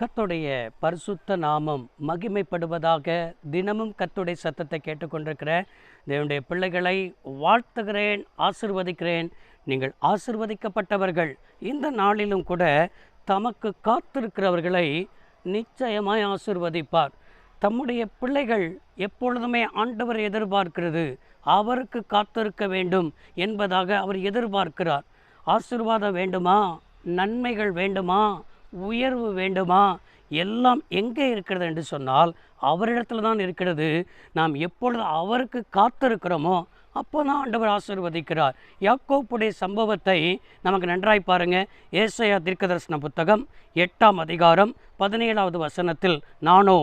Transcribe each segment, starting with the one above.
கத்துடைய பரிசுத்த நாமம் மகிமைப்படுவதாக தினமும் கத்துடைய சத்தத்தை கேட்டுக்கொண்டிருக்கிற தேவனுடைய பிள்ளைகளை வாழ்த்துகிறேன் ஆசிர்வதிக்கிறேன். நீங்கள் ஆசிர்வதிக்கப்பட்டவர்கள். இந்த நாளிலும் கூட தமக்கு காத்திருக்கிறவர்களை நிச்சயமாய் ஆசிர்வதிப்பார். தம்முடைய பிள்ளைகள் எப்பொழுதுமே ஆண்டவர் எதிர்பார்க்கிறது. அவருக்கு காத்திருக்க வேண்டும் என்பதாக அவர் எதிர்பார்க்கிறார். ஆசிர்வாதம் வேண்டுமா? நன்மைகள் வேண்டுமா? உயர்வு வேண்டுமா? எல்லாம் எங்கே இருக்கிறது என்று சொன்னால் அவரிடத்துல தான் இருக்கிறது. நாம் எப்பொழுது அவருக்கு காத்திருக்கிறோமோ அப்போ தான் ஆண்டவர் ஆசீர்வதிக்கிறார். யாக்கோப்புடைய சம்பவத்தை நமக்கு நன்றாய் பாருங்க. ஏசையா தீர்க்கதரிசன புத்தகம் எட்டாம் அதிகாரம் பதினேழாவது வசனத்தில் நானோ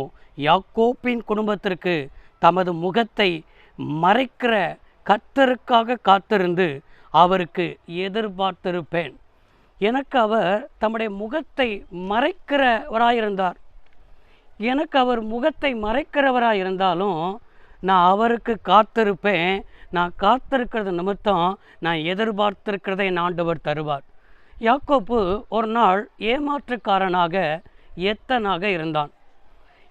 யாக்கோப்பின் குடும்பத்திற்கு தமது முகத்தை மறைக்கிற கர்த்தருக்காக காத்திருந்து அவருக்கு எதிர்பார்த்திருப்பேன். எனக்கு அவர் தம்முடைய முகத்தை மறைக்கிறவராயிருந்தார். எனக்கு அவர் முகத்தை மறைக்கிறவராக இருந்தாலும் நான் அவருக்கு காத்திருப்பேன். நான் காத்திருக்கிறது நிமித்தம் நான் எதிர்பார்த்திருக்கிறதை என் ஆண்டவர் தருவார். யாக்கோப்பு ஒரு நாள் ஏமாற்றுக்காரனாக எத்தனாக இருந்தான்.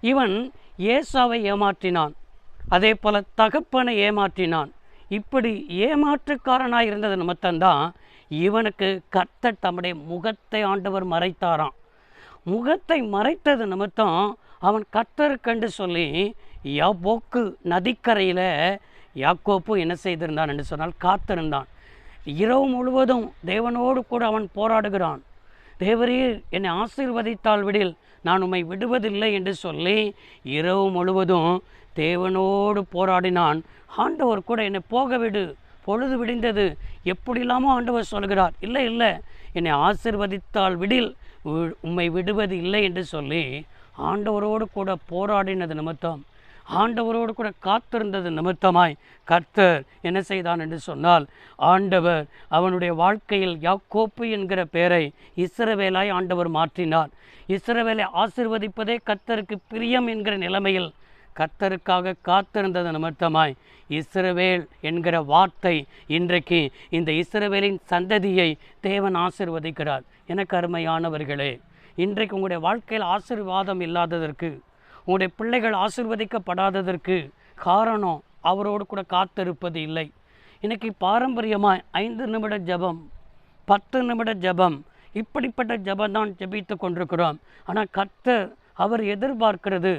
இவன் ஏசாவை ஏமாற்றினான். அதே போல தகப்பனை ஏமாற்றினான். இப்படி ஏமாற்றுக்காரனாக இருந்தது நிமித்தம்தான் இவனுக்கு கர்த்தர் தம்முடைய முகத்தை ஆண்டவர் மறைத்தாராம். முகத்தை மறைத்தது நிமித்தம் அவன் கர்த்தருக்கென்று சொல்லி யாபோக்கு நதிக்கரையில் யாக்கோப்பு என்ன செய்திருந்தான் என்று சொன்னால் காத்திருந்தான். இரவு முழுவதும் தேவனோடு கூட அவன் போராடுகிறான். தேவரீர் என்னை ஆசீர்வதித்தால் விடில் நான் உம்மை விடுவதில்லை என்று சொல்லி இரவு முழுவதும் தேவனோடு போராடினான். ஆண்டவர் கூட என்னை போக விடு பொழுது விடிந்தது. எப்படிலாமோ ஆண்டவர் சொல்கிறார் இல்லை இல்லை என்னை ஆசிர்வதித்தால் விடில் உம்மை விடுவது இல்லை என்று சொல்லி ஆண்டவரோடு கூட போராடினது நிமித்தம் ஆண்டவரோடு கூட காத்திருந்தது நிமித்தமாய் கர்த்தர் என்ன செய்தான் என்று சொன்னால் ஆண்டவர் அவனுடைய வாழ்க்கையில் யாக்கோப்பு என்கிற பெயரை இஸ்ரவேலாய் ஆண்டவர் மாற்றினார். இஸ்ரவேலை ஆசிர்வதிப்பதே கர்த்தருக்கு பிரியம் என்கிற நிலைமையில் கர்த்தருக்காக காத்திருந்தது நிமித்தமாய் இஸ்ரவேல் என்கிற வார்த்தை இன்றைக்கு இந்த இஸ்ரவேலின் சந்ததியை தேவன் ஆசிர்வதிக்கிறார். என கருமையானவர்களே இன்றைக்கு உங்களுடைய வாழ்க்கையில் ஆசீர்வாதம் இல்லாததற்கு உங்களுடைய பிள்ளைகள் ஆசிர்வதிக்கப்படாததற்கு காரணம் அவரோடு கூட காத்திருப்பது இல்லை. இன்றைக்கி பாரம்பரியமாக ஐந்து நிமிட ஜெபம் பத்து நிமிட ஜெபம் இப்படிப்பட்ட ஜெபம் தான் ஜெபித்து கொண்டிருக்கிறோம். ஆனால் கர்த்தர் அவர் எதிர்பார்க்கிறது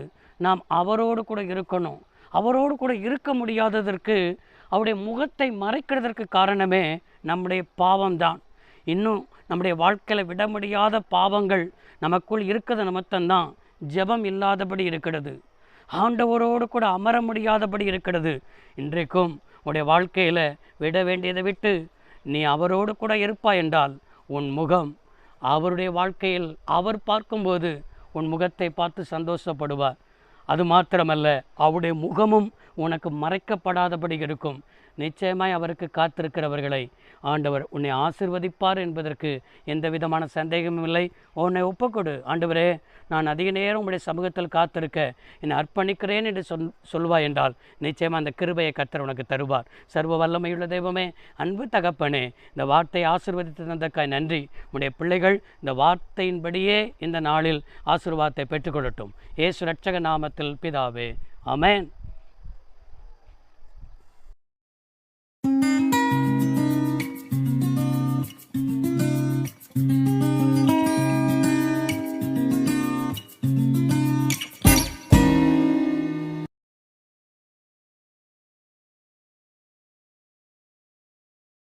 நாம் அவரோடு கூட இருக்கணும். அவரோடு கூட இருக்க முடியாததற்கு அவருடைய முகத்தை மறைக்கிறதற்கு காரணமே நம்முடைய பாவம்தான். இன்னும் நம்முடைய வாழ்க்கையில் விட முடியாத பாவங்கள் நமக்குள் இருக்கிறது நிமித்தம்தான் ஜெபம் இல்லாதபடி இருக்கிறது. ஆண்டவரோடு கூட அமர முடியாதபடி இருக்கிறது. இன்றைக்கும் உடைய வாழ்க்கையில் விட வேண்டியதை விட்டு நீ அவரோடு கூட இருப்பாய் என்றால் உன் முகம் அவருடைய வாழ்க்கையில் அவர் பார்க்கும்போது உன் முகத்தை பார்த்து சந்தோஷப்படுவார். அது மாத்திரமல்ல அவருடைய முகமும் உனக்கு மறைக்கப்படாதபடி இருக்கும். நிச்சயமாய் அவருக்கு காத்திருக்கிறவர்களை ஆண்டவர் உன்னை ஆசிர்வதிப்பார் என்பதற்கு எந்த விதமான சந்தேகமும் இல்லை. உன்னை ஒப்புக்கொடு. ஆண்டவரே நான் அதிக நேரம் உடைய சமூகத்தில் காத்திருக்க என்னை அர்ப்பணிக்கிறேன் என்று சொல் சொல்வாய் என்றால் நிச்சயமாக அந்த கிருபையை கத்தர் உனக்கு தருவார். சர்வ வல்லமையுள்ள தெய்வமே அன்பு தகப்பனே இந்த வார்த்தை ஆசிர்வதித்து தந்தக்காய் நன்றி. உடைய பிள்ளைகள் இந்த வார்த்தையின்படியே இந்த நாளில் ஆசிர்வாதத்தை பெற்றுக்கொள்ளட்டும். ஏசு ரட்சக நாமத்தில் பிதாவே ஆமென்